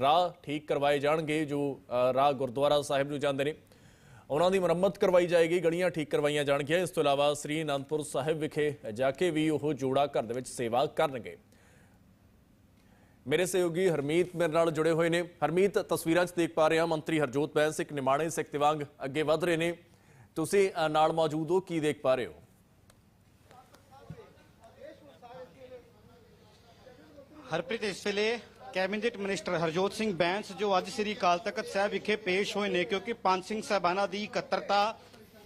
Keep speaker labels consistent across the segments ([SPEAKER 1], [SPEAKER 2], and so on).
[SPEAKER 1] ਰਾਹ ਠੀਕ ਕਰਵਾਏ ਜਾਣਗੇ, ਜੋ ਰਾਹ ਗੁਰਦੁਆਰਾ ਸਾਹਿਬ ਨੂੰ ਜਾਂਦੇ ਨੇ। ਉਹਨਾਂ ਦੀ ਮੁਰੰਮਤ ਕਰਵਾਈ ਜਾਏਗੀ, ਗਲੀਆਂ ਠੀਕ ਕਰਵਾਈਆਂ ਜਾਣਗੀਆਂ। ਇਸ ਤੋਂ ਇਲਾਵਾ ਸ੍ਰੀ ਅਨੰਦਪੁਰ ਸਾਹਿਬ ਵਿਖੇ ਜਾ ਕੇ ਵੀ ਉਹ ਜੋੜਾ ਘਰ ਦੇ ਵਿੱਚ ਸੇਵਾ ਕਰਨਗੇ। ਮੇਰੇ ਸਹਿਯੋਗੀ ਹਰਮੀਤ ਮੇਰੇ ਨਾਲ ਜੁੜੇ ਹੋਏ ਨੇ। ਹਰਮੀਤ, ਤਸਵੀਰਾਂ 'ਚ ਦੇਖ ਪਾ ਰਹੇ ਹਾਂ ਮੰਤਰੀ ਹਰਜੋਤ ਬੈਂਸ, ਇੱਕ ਨਿਮਾਣੇ ਸਿੱਖ ਦਿਵਾਂਗ ਅੱਗੇ ਵਧ ਰਹੇ ਨੇ। ਤੁਸੀਂ ਨਾਲ ਮੌਜੂਦ ਹੋ, ਕੀ ਦੇਖ ਪਾ ਰਹੇ ਹੋ?
[SPEAKER 2] ਹਰਪ੍ਰੀਤ, ਇਸ ਵੇਲੇ ਕੈਬਨਿਟ ਮਿਨਿਸਟਰ ਹਰਜੋਤ ਸਿੰਘ ਬੈਂਸ ਜੋ ਅੱਜ ਸ੍ਰੀ ਅਕਾਲ ਤਖਤ ਸਾਹਿਬ ਵਿਖੇ ਪੇਸ਼ ਹੋਏ ਨੇ ਕਿਉਂਕਿ ਪੰਜ ਸਿੰਘ ਸਾਹਿਬਾਨਾਂ ਦੀ ਇਕੱਤਰਤਾ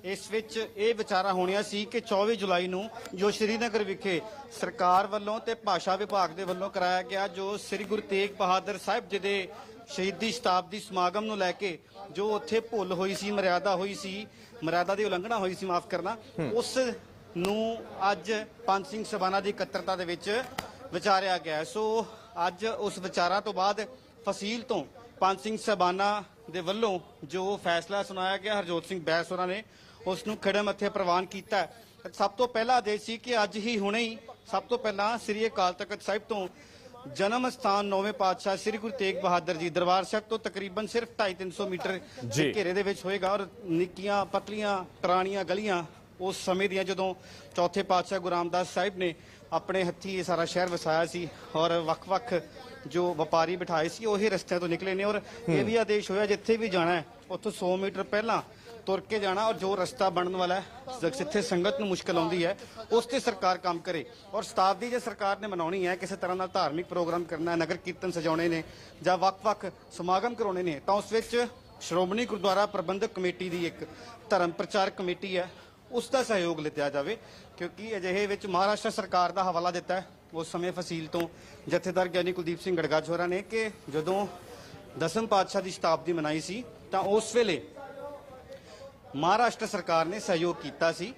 [SPEAKER 2] ਇਸ ਵਿੱਚ ਇਹ ਵਿਚਾਰਾ ਹੋਣੀਆਂ ਸੀ ਕਿ 24 ਜੁਲਾਈ ਨੂੰ ਜੋ ਸ਼੍ਰੀਨਗਰ ਵਿਖੇ ਸਰਕਾਰ ਵੱਲੋਂ ਤੇ ਭਾਸ਼ਾ ਵਿਭਾਗ ਦੇ ਵੱਲੋਂ ਕਰਾਇਆ ਗਿਆ ਜੋ ਸ੍ਰੀ ਗੁਰੂ ਤੇਗ ਬਹਾਦਰ ਸਾਹਿਬ ਜੀ ਦੇ ਸ਼ਹੀਦੀ ਸ਼ਤਾਬਦੀ ਸਮਾਗਮ ਨੂੰ ਲੈ ਕੇ ਜੋ ਉੱਥੇ ਭੁੱਲ ਹੋਈ ਸੀ ਮਰਿਆਦਾ ਹੋਈ ਸੀ ਮਰਿਆਦਾ ਦੀ ਉਲੰਘਣਾ ਹੋਈ ਸੀ ਮਾਫ ਕਰਨਾ ਉਸ ਨੂੰ ਅੱਜ ਪੰਜ ਸਿੰਘ ਸਭਾਨਾ ਦੀ ਇਕੱਤਰਤਾ ਦੇ ਵਿੱਚ ਵਿਚਾਰਿਆ ਗਿਆ। ਸੋ ਅੱਜ ਉਸ ਵਿਚਾਰਾਂ ਤੋਂ ਬਾਅਦ ਫਸੀਲ ਤੋਂ ਪੰਜ ਸਿੰਘ ਸਭਾਨਾ ਦੇ ਵੱਲੋਂ ਜੋ ਫੈਸਲਾ ਸੁਣਾਇਆ ਗਿਆ ਹਰਜੋਤ ਸਿੰਘ ਬੈਸ ਹੋਰਾਂ ਨੇ ਉਸ ਨੂੰ ਖੜੇ ਮੱਥੇ ਪ੍ਰਵਾਨ ਕੀਤਾ। ਸਭ ਤੋਂ ਪਹਿਲਾ ਆਦੇਸ਼ ਸੀ ਕਿ ਅੱਜ ਹੀ ਹੁਣੇ ਹੀ ਸਭ ਤੋਂ ਪਹਿਲਾਂ ਸ੍ਰੀ ਅਕਾਲ ਤਖਤ ਸਾਹਿਬ ਤੋਂ ਜਨਮ ਸਥਾਨ ਨੌਵੇਂ ਪਾਤਸ਼ਾਹ ਸ੍ਰੀ ਗੁਰੂ ਤੇਗ ਬਹਾਦਰ ਜੀ ਦਰਬਾਰ ਸਾਹਿਬ ਤੋਂ ਤਕਰੀਬਨ ਸਿਰਫ 250 ਮੀਟਰ। ਦੇ ਘੇਰੇ ਦੇ ਵਿੱਚ ਹੋਏਗਾ ਔਰ ਨਿੱਕੀਆਂ ਪਤਲੀਆਂ ਪੁਰਾਣੀਆਂ ਗਲੀਆਂ ਉਸ ਸਮੇਂ ਦੀਆਂ ਜਦੋਂ ਚੌਥੇ ਪਾਤਸ਼ਾਹ ਗੁਰੂ ਰਾਮਦਾਸ ਸਾਹਿਬ ਨੇ ਆਪਣੇ ਹੱਥੀ ਇਹ ਸਾਰਾ ਸ਼ਹਿਰ ਵਸਾਇਆ ਸੀ ਔਰ ਵੱਖ-ਵੱਖ ਜੋ ਵਪਾਰੀ ਬਿਠਾਏ ਸੀ ਉਹੀ ਰਸਤਿਆਂ ਤੋਂ ਨਿਕਲੇ ਨੇ ਔਰ ਇਹ ਵੀ ਆਦੇਸ਼ ਹੋਇਆ ਜਿੱਥੇ ਵੀ ਜਾਣਾ ਹੈ ਉੱਥੋਂ 100 ਮੀਟਰ ਪਹਿਲਾਂ ਤੁਰ ਕੇ ਜਾਣਾ ਔਰ ਜੋ ਰਸਤਾ ਬਣਨ ਵਾਲਾ ਹੈ ਜਿੱਥੇ ਸੰਗਤ ਨੂੰ ਮੁਸ਼ਕਲ ਆਉਂਦੀ ਹੈ ਉਸ ਤੇ ਸਰਕਾਰ ਕੰਮ ਕਰੇ। ਔਰ ਸ਼ਤਾਬਦੀ ਜੇ ਸਰਕਾਰ ਨੇ ਮਨਾਉਣੀ ਹੈ ਕਿਸੇ ਤਰ੍ਹਾਂ ਦਾ ਧਾਰਮਿਕ ਪ੍ਰੋਗਰਾਮ ਕਰਨਾ ਹੈ ਨਗਰ ਕੀਰਤਨ ਸਜਾਉਣੇ ਨੇ ਜਾਂ ਵੱਖ-ਵੱਖ ਸਮਾਗਮ ਕਰਾਉਣੇ ਨੇ ਤਾਂ ਉਸ ਵਿੱਚ ਸ਼੍ਰੋਮਣੀ ਗੁਰਦੁਆਰਾ ਪ੍ਰਬੰਧਕ ਕਮੇਟੀ ਦੀ ਇੱਕ ਧਰਮ ਪ੍ਰਚਾਰ ਕਮੇਟੀ ਹੈ ਉਸ ਦਾ ਸਹਿਯੋਗ ਲਿੱਤਾ ਜਾਵੇ, ਕਿਉਂਕਿ ਅਜਿਹੇ ਵਿੱਚ ਮਹਾਰਾਸ਼ਟਰ ਸਰਕਾਰ ਦਾ ਹਵਾਲਾ ਦਿੱਤਾ ਹੈ, ਉਸ ਸਮੇਂ ਫਸੀਲ ਤੋਂ ਜਥੇਦਾਰ ਗਿਆਨੀ ਕੁਲਦੀਪ ਸਿੰਘ ਗੜਗਾਜ ਹੋਰਾਂ ਨੇ ਕਿ ਜਦੋਂ ਦਸਮ ਪਾਤਸ਼ਾਹ ਦੀ ਸ਼ਤਾਬਦੀ ਮਨਾਈ ਸੀ, ਤਾਂ ਉਸ ਵੇਲੇ ਮਹਾਰਾਸ਼ਟਰ ਸਰਕਾਰ ਨੇ ਸਹਿਯੋਗ ਕੀਤਾ ਸੀ,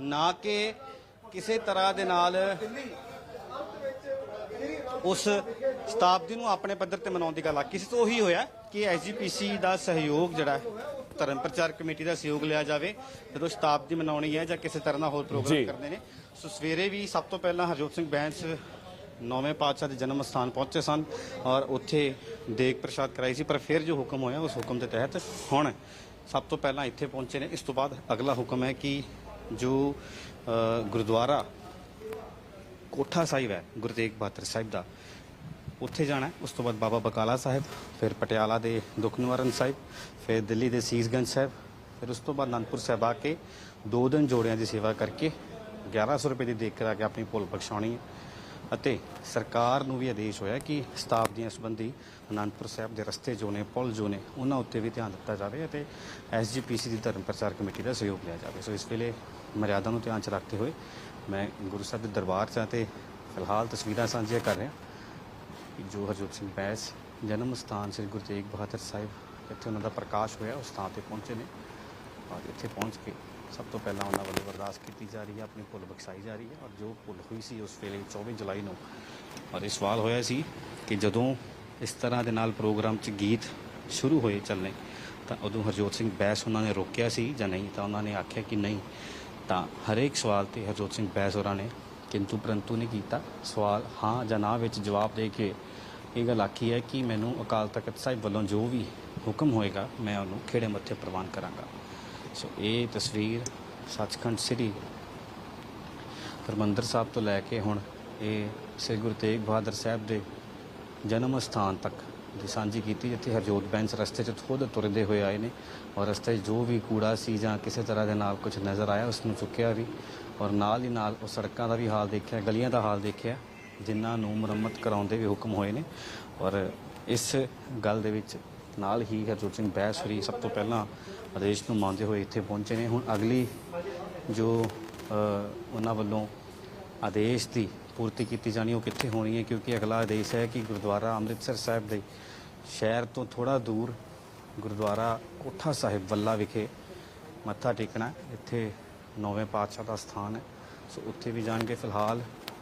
[SPEAKER 2] ਨਾ ਕਿ ਕਿਸੇ ਤਰ੍ਹਾਂ ਦੇ ਨਾਲ ਉਸ ਸ਼ਤਾਬਦੀ ਨੂੰ ਆਪਣੇ ਪੱਧਰ ਤੇ ਮਨਾਉਣ ਦੀ ਗੱਲ ਆਖੀ ਸੀ। ਤਾਂ ਉਹੀ ਹੋਇਆ ਕਿ ਐਸਜੀਪੀਸੀ ਦਾ ਸਹਿਯੋਗ ਜਿਹੜਾ ਧਰਮ ਪ੍ਰਚਾਰ ਕਮੇਟੀ ਦਾ ਸਹਿਯੋਗ ਲਿਆ ਜਾਵੇ ਜਦੋਂ ਸ਼ਤਾਬਦੀ ਮਨਾਉਣੀ ਹੈ ਜਾਂ ਕਿਸੇ ਤਰ੍ਹਾਂ ਦਾ ਹੋਰ। ਪ੍ਰੋਗਰਾਮ ਕਰਨੇ ਨੇ ਸੋ ਸਵੇਰੇ ਵੀ ਸਭ ਤੋਂ ਪਹਿਲਾਂ ਹਰਜੋਤ ਸਿੰਘ ਬੈਂਸ ਨੌਵੇਂ ਪਾਤਸ਼ਾਹ ਦੇ ਜਨਮ ਸਥਾਨ ਪਹੁੰਚੇ ਸਨ ਔਰ ਉੱਥੇ ਦੇਗ ਪ੍ਰਸ਼ਾਦ ਕਰਾਈ ਸੀ ਪਰ ਫਿਰ ਜੋ ਹੁਕਮ ਹੋਇਆ ਉਸ ਹੁਕਮ ਦੇ ਤਹਿਤ ਹੁਣ ਸਭ ਤੋਂ ਪਹਿਲਾਂ ਇੱਥੇ ਪਹੁੰਚੇ ਨੇ ਇਸ ਤੋਂ ਬਾਅਦ ਅਗਲਾ ਹੁਕਮ ਹੈ ਕਿ ਜੋ ਗੁਰਦੁਆਰਾ ਕੋਠਾ ਸਾਹਿਬ ਹੈ ਗੁਰੂ ਤੇਗ ਬਹਾਦਰ ਸਾਹਿਬ ਦਾ ਉੱਥੇ ਜਾਣਾ ਹੈ। ਉਸ ਤੋਂ ਬਾਅਦ ਬਾਬਾ ਬਕਾਲਾ ਸਾਹਿਬ, ਫਿਰ ਪਟਿਆਲਾ ਦੇ ਦੁੱਖ ਨਿਵਾਰਨ ਸਾਹਿਬ, ਫਿਰ ਦਿੱਲੀ ਦੇ ਸੀਸਗੰਜ ਸਾਹਿਬ, ਫਿਰ ਉਸ ਤੋਂ ਬਾਅਦ ਅਨੰਦਪੁਰ ਸਾਹਿਬ ਆ ਕੇ ਦੋ ਦਿਨ ਜੋੜਿਆਂ ਦੀ ਸੇਵਾ ਕਰਕੇ 1100 ਰੁਪਏ ਦੀ ਦੇਖ ਕਰਾ ਕੇ ਆਪਣੀ ਭੁੱਲ ਬਖਸ਼ਾਉਣੀ ਹੈ। ਅਤੇ ਸਰਕਾਰ ਨੂੰ ਵੀ ਆਦੇਸ਼ ਹੋਇਆ ਕਿ ਸ਼ਤਾਬਦੀਆਂ ਸੰਬੰਧੀ ਅਨੰਦਪੁਰ ਸਾਹਿਬ ਦੇ ਰਸਤੇ ਜੋ ਨੇ ਪੁਲ ਜੋ ਨੇ ਉਹਨਾਂ ਉੱਤੇ ਵੀ ਧਿਆਨ ਦਿੱਤਾ ਜਾਵੇ ਅਤੇ ਐਸਜੀਪੀਸੀ ਦੀ ਧਰਮ ਪ੍ਰਚਾਰ ਕਮੇਟੀ ਦਾ ਸਹਿਯੋਗ ਲਿਆ ਜਾਵੇ। ਸੋ ਇਸ ਵੇਲੇ ਮਰਿਆਦਾ ਨੂੰ ਧਿਆਨ ਚ ਰੱਖਦੇ ਹੋਏ ਮੈਂ ਗੁਰੂ ਸਾਹਿਬ ਦੇ ਦਰਬਾਰ 'ਚ ਹਾਂ ਤੇ ਫਿਲਹਾਲ ਤਸਵੀਰਾਂ ਸਾਂਝੀਆਂ ਕਰ ਰਿਹਾ। ਜੋ ਹਰਜੋਤ ਸਿੰਘ ਬੈਸ ਜਨਮ ਸਥਾਨ ਸ੍ਰੀ ਗੁਰੂ ਤੇਗ ਬਹਾਦਰ ਸਾਹਿਬ ਜਿੱਥੇ ਉਹਨਾਂ ਦਾ ਪ੍ਰਕਾਸ਼ ਹੋਇਆ, ਉਸ ਥਾਂ ਤੇ ਪਹੁੰਚੇ ਨੇ। ਔਰ ਇੱਥੇ ਪਹੁੰਚ ਕੇ ਸਭ ਤੋਂ ਪਹਿਲਾਂ ਉਹਨਾਂ ਵੱਲੋਂ ਅਰਦਾਸ ਕੀਤੀ ਜਾ ਰਹੀ ਹੈ, ਆਪਣੀ ਭੁੱਲ ਬਖਸ਼ਾਈ ਜਾ ਰਹੀ ਹੈ। ਔਰ ਜੋ ਭੁੱਲ ਹੋਈ ਸੀ ਉਸ ਵੇਲੇ 24 ਜੁਲਾਈ ਨੂੰ, ਔਰ ਇਹ ਸਵਾਲ ਹੋਇਆ ਸੀ ਕਿ ਜਦੋਂ ਇਸ ਤਰ੍ਹਾਂ ਦੇ ਨਾਲ ਪ੍ਰੋਗਰਾਮ 'ਚ ਗੀਤ ਸ਼ੁਰੂ ਹੋਏ ਚੱਲਣੇ, ਤਾਂ ਉਦੋਂ ਹਰਜੋਤ ਸਿੰਘ ਬੈਸ ਉਹਨਾਂ ਨੇ ਰੋਕਿਆ ਸੀ ਜਾਂ ਨਹੀਂ? ਤਾਂ ਉਹਨਾਂ ਨੇ ਆਖਿਆ ਕਿ ਨਹੀਂ, ਤਾਂ ਹਰੇਕ ਸਵਾਲ ਤੇ ਹਰਜੋਤ ਸਿੰਘ ਬੈਸ ਹੋਰਾਂ ਨੇ ਕਿੰਤੂ ਪਰੰਤੂ ਨਹੀਂ ਕੀਤਾ। ਸਵਾਲ, ਹਾਂ ਜਾਂ ਨਾ ਵਿੱਚ ਜਵਾਬ ਦੇ ਕੇ ਇਹ ਗੱਲ ਆਖੀ ਹੈ ਕਿ ਮੈਨੂੰ ਅਕਾਲ ਤਖਤ ਸਾਹਿਬ ਵੱਲੋਂ ਜੋ ਵੀ ਹੁਕਮ ਹੋਏਗਾ, ਮੈਂ ਉਹਨੂੰ ਖੇੜੇ ਮੱਥੇ ਪ੍ਰਵਾਨ ਕਰਾਂਗਾ। ਸੋ ਇਹ ਤਸਵੀਰ ਸੱਚਖੰਡ ਸ੍ਰੀ ਹਰਿਮੰਦਰ ਸਾਹਿਬ ਤੋਂ ਲੈ ਕੇ ਹੁਣ ਇਹ ਸ੍ਰੀ ਗੁਰੂ ਤੇਗ ਬਹਾਦਰ ਸਾਹਿਬ ਦੇ ਜਨਮ ਸਥਾਨ ਤੱਕ ਦੀ ਸਾਂਝੀ ਕੀਤੀ, ਜਿੱਥੇ ਹਰਜੋਤ ਬੈਂਸ ਰਸਤੇ 'ਚ ਖੁਦ ਤੁਰਦੇ ਹੋਏ ਆਏ ਨੇ ਔਰ ਰਸਤੇ 'ਚ ਜੋ ਵੀ ਕੂੜਾ ਸੀ ਜਾਂ ਕਿਸੇ ਤਰ੍ਹਾਂ ਦੇ ਨਾਲ ਕੁਝ ਨਜ਼ਰ ਆਇਆ, ਉਸ ਨੂੰ ਚੁੱਕਿਆ ਵੀ। ਔਰ ਨਾਲ ਹੀ ਨਾਲ ਉਹ ਸੜਕਾਂ ਦਾ ਵੀ ਹਾਲ ਦੇਖਿਆ, ਗਲੀਆਂ ਦਾ ਹਾਲ ਦੇਖਿਆ, ਜਿਨ੍ਹਾਂ ਨੂੰ ਮੁਰੰਮਤ ਕਰਾਉਣ ਦੇ ਵੀ ਹੁਕਮ ਹੋਏ ਨੇ। ਔਰ ਇਸ ਗੱਲ ਦੇ ਵਿੱਚ ਨਾਲ ਹੀ ਹਰਜੋਤ ਸਿੰਘ ਬੈਂਸ ਹੋਰੀ ਸਭ ਤੋਂ ਪਹਿਲਾਂ ਆਦੇਸ਼ ਨੂੰ ਮੰਨਦੇ ਹੋਏ ਇੱਥੇ ਪਹੁੰਚੇ ਨੇ। ਹੁਣ ਅਗਲੀ ਜੋ ਉਹਨਾਂ ਵੱਲੋਂ ਆਦੇਸ਼ ਦੀ ਪੂਰਤੀ ਕੀਤੀ ਜਾਣੀ, ਉਹ ਕਿੱਥੇ ਹੋਣੀ ਹੈ? ਕਿਉਂਕਿ ਅਗਲਾ ਆਦੇਸ਼ ਹੈ ਕਿ ਗੁਰਦੁਆਰਾ ਅੰਮ੍ਰਿਤਸਰ ਸਾਹਿਬ ਦੇ ਸ਼ਹਿਰ ਤੋਂ ਥੋੜਾ ਦੂਰ ਗੁਰਦੁਆਰਾ ਕੋਠਾ ਸਾਹਿਬ ਵੱਲਾ ਵਿਖੇ ਮੱਥਾ ਟੇਕਣਾ, ਇੱਥੇ ਨੌਵੇਂ ਪਾਤਸ਼ਾਹ ਦਾ ਸਥਾਨ ਹੈ। ਸੋ ਉੱਥੇ ਵੀ ਜਾਣਗੇ ਫਿਲਹਾਲ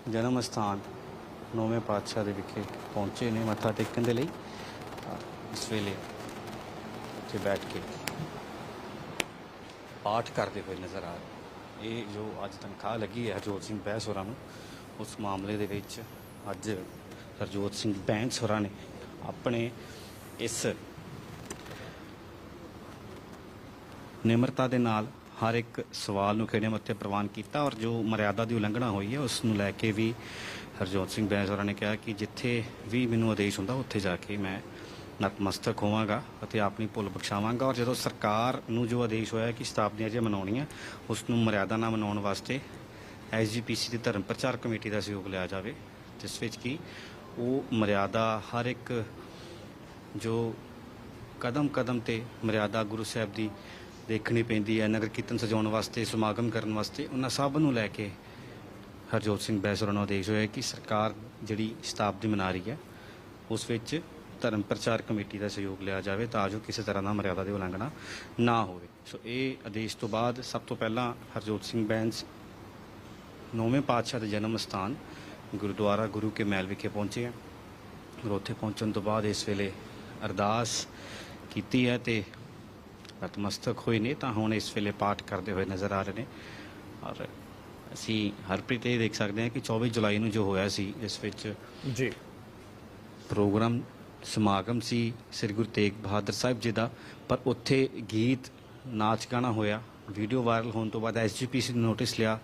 [SPEAKER 2] ਜਨਮ ਸਥਾਨ ਨੌਵੇਂ ਪਾਤਸ਼ਾਹ ਦੇ ਵਿਖੇ ਪਹੁੰਚੇ ਨੇ ਮੱਥਾ ਟੇਕਣ ਦੇ ਲਈ। ਤਾਂ ਇਸ ਵੇਲੇ ਉੱਥੇ ਬੈਠ ਕੇ ਪਾਠ ਕਰਦੇ ਹੋਏ ਨਜ਼ਰ ਆ ਰਹੇ ਇਹ ਜੋ ਅੱਜ ਤਨਖਾਹ ਲੱਗੀ ਹੈ ਹਰਜੋਤ ਸਿੰਘ ਬੈਂਸ ਹੋਰਾਂ ਨੂੰ, ਉਸ ਮਾਮਲੇ ਦੇ ਵਿੱਚ ਅੱਜ ਹਰਜੋਤ ਸਿੰਘ ਬੈਂਸ ਹੋਰਾਂ ਨੇ ਆਪਣੇ ਇਸ ਨਿਮਰਤਾ ਦੇ ਨਾਲ ਹਰ ਇੱਕ ਸਵਾਲ ਨੂੰ ਖੇੜੇ ਮੱਥੇ ਪ੍ਰਵਾਨ ਕੀਤਾ ਔਰ ਜੋ ਮਰਿਆਦਾ ਦੀ ਉਲੰਘਣਾ ਹੋਈ ਹੈ, ਉਸ ਨੂੰ ਲੈ ਕੇ ਵੀ ਹਰਜੋਤ ਸਿੰਘ ਬੈਂਸ ਹੋਰਾਂ ਨੇ ਕਿਹਾ ਕਿ ਜਿੱਥੇ ਵੀ ਮੈਨੂੰ ਆਦੇਸ਼ ਹੁੰਦਾ, ਉੱਥੇ ਜਾ ਕੇ ਮੈਂ ਨਤਮਸਤਕ ਹੋਵਾਂਗਾ ਅਤੇ ਆਪਣੀ ਭੁੱਲ ਬਖਸ਼ਾਵਾਂਗਾ। ਔਰ ਜਦੋਂ ਸਰਕਾਰ ਨੂੰ ਜੋ ਆਦੇਸ਼ ਹੋਇਆ ਕਿ ਸ਼ਤਾਬਦੀਆਂ ਜੇ ਮਨਾਉਣੀਆਂ, ਉਸ ਨੂੰ ਮਰਿਆਦਾ ਨਾ ਮਨਾਉਣ ਵਾਸਤੇ ਐਸਜੀਪੀਸੀ ਦੀ ਧਰਮ ਪ੍ਰਚਾਰ ਕਮੇਟੀ ਦਾ ਸਹਿਯੋਗ ਲਿਆ ਜਾਵੇ, ਜਿਸ ਵਿੱਚ ਕਿ ਉਹ ਮਰਿਆਦਾ ਹਰ ਇੱਕ ਜੋ ਕਦਮ ਕਦਮ ਤੇ ਮਰਿਆਦਾ ਗੁਰੂ ਸਾਹਿਬ ਦੀ ਦੇਖਣੀ ਪੈਂਦੀ ਹੈ, ਨਗਰ ਕੀਰਤਨ ਸਜਾਉਣ ਵਾਸਤੇ, ਸਮਾਗਮ ਕਰਨ ਵਾਸਤੇ, ਉਹਨਾਂ ਸਭ ਨੂੰ ਲੈ ਕੇ ਹਰਜੋਤ ਸਿੰਘ ਬੈਸਰਾ ਨੂੰ ਆਦੇਸ਼ ਹੋਇਆ ਕਿ ਸਰਕਾਰ ਜਿਹੜੀ ਸ਼ਤਾਬਦੀ ਮਨਾ ਰਹੀ ਹੈ, ਉਸ ਵਿੱਚ ਧਰਮ ਪ੍ਰਚਾਰ ਕਮੇਟੀ ਦਾ ਸਹਿਯੋਗ ਲਿਆ ਜਾਵੇ ਤਾਂ ਜੋ ਕਿਸੇ ਤਰ੍ਹਾਂ ਦਾ ਮਰਿਆਦਾ ਦੀ ਉਲੰਘਣਾ ਨਾ ਹੋਵੇ। ਸੋ ਇਹ ਆਦੇਸ਼ ਤੋਂ ਬਾਅਦ ਸਭ ਤੋਂ ਪਹਿਲਾਂ ਹਰਜੋਤ ਸਿੰਘ ਬੈਂਸ ਨੌਵੇਂ ਪਾਤਸ਼ਾਹ ਦੇ ਜਨਮ ਸਥਾਨ ਗੁਰਦੁਆਰਾ ਗੁਰੂ ਕੇ ਮਹਿਲ ਵਿਖੇ ਪਹੁੰਚੇ ਹੈ। ਔਰ ਉੱਥੇ ਪਹੁੰਚਣ ਤੋਂ ਬਾਅਦ ਇਸ ਵੇਲੇ ਅਰਦਾਸ ਕੀਤੀ ਹੈ ਤੇ ਨਤਮਸਤਕ ਹੋਏ ਨੇ ਤਾਂ ਹੁਣ ਇਸ ਵੇਲੇ ਪਾਠ ਕਰਦੇ ਹੋਏ ਨਜ਼ਰ ਆ ਰਹੇ ਨੇ ਔਰ ਅਸੀਂ ਹਰਪ੍ਰੀਤ ਇਹ ਦੇਖ ਸਕਦੇ ਹਾਂ ਕਿ 24 ਜੁਲਾਈ ਨੂੰ ਜੋ ਹੋਇਆ ਸੀ ਇਸ ਵਿੱਚ
[SPEAKER 1] ਜੀ
[SPEAKER 2] ਪ੍ਰੋਗਰਾਮ ਸਮਾਗਮ ਸੀ ਸ੍ਰੀ ਗੁਰੂ ਤੇਗ ਬਹਾਦਰ ਸਾਹਿਬ ਜੀ ਦਾ ਪਰ ਉੱਥੇ ਗੀਤ ਨਾਚ ਗਾਣਾ ਹੋਇਆ ਵੀਡੀਓ ਵਾਇਰਲ ਹੋਣ ਤੋਂ ਬਾਅਦ ਐਸਜੀਪੀਸੀ ਨੇ ਨੋਟਿਸ ਲਿਆ